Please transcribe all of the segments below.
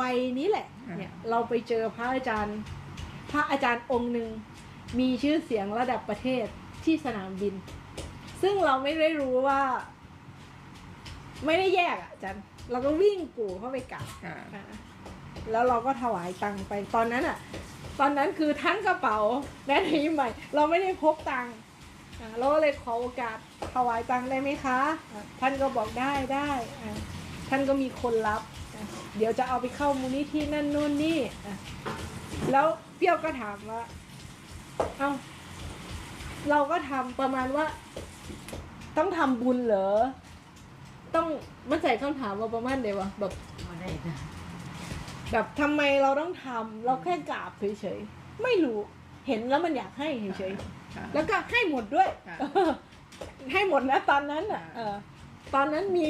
วัยๆนี้แหละเนี่ยเราไปเจอพระอาจารย์ พระอาจารย์องค์หนึ่งมีชื่อเสียงระดับประเทศที่สนามบิน ซึ่งเราไม่ได้รู้ว่า ไม่ได้แยกอะอาจารย์เราก็วิ่งกู่เข้าไปกราบค่ะอะแล้วเราก็ถวายตังค์ไปตอนนั้นอะตอนนั้นคือทั้งกระเป๋าและในใหม่ เราไม่ได้พกตังค์อะเราก็เลยขอโอกาสถวายตังค์ได้ไหมคะอะท่านก็บอกได้ได้อะท่านก็มีคนรับอะ เดี๋ยวจะเอาไปเข้ามูลนิธินั่นนู่นนี่อะแล้วเปรี้ยวก็ถามว่าเอ้าเราก็ทำประมาณว่า ต้องทำบุญเหรอ ต้องมันใส่คำถามมาประมาณเดียววะแบบบ่ได้นะแบบทำไมเราต้องทำเราแค่กราบเฉยๆไม่รู้เห็นแล้วมันอยากให้เฉยค่ะๆแล้วก็ให้หมดด้วยค่ะให้หมดนะตอนนั้นอะค่ะเออตอนนั้นมี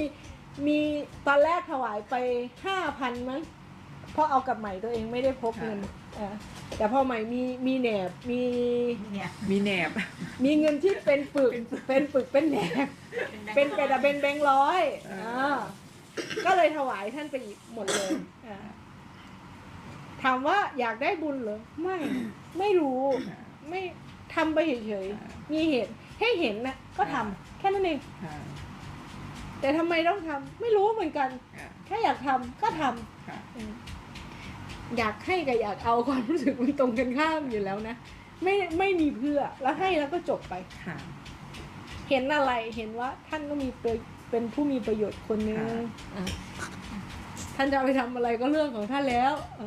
มีตอนแรกถวายไปห้าพันมั้งเพราะเอากับใหม่ตัวเองไม่ได้พกเงินเออแต่พอใหม่มีมีแหนบมีเนี่ย มีแหนบ มีเงินที่เป็นปึกเป็นปึกเป็นแหนบเป็นเป็นอะเป็นแบงค์ร้อยอ่าอ่าก็เลยถวายท่านไปอีกหมดเลยอ่าถามว่าอยากได้บุญเหรอไม่ไม่รู้ ไม่ทำไปเฉยๆมีเหตุให้เห็นนะก็ทำแค่นั้นเอง ค่ะ แต่ทำไมต้องทำไม่รู้เหมือนกัน ค่ะแค่อยากทำก็ทำค่ะอืมอยากให้กับอยากเอาความรู้สึกมันตรงกันข้ามอยู่แล้วนะ ไม่ไม่มีเพื่อแล้วให้แล้วก็จบไป ค่ะ เห็นอะไรเห็นว่าท่านก็มีประเป็นผู้มีประโยชน์คนหนึงค่ะ อะท่านจะเอาไปทำอะไรก็เรื่องของท่านแล้วอะ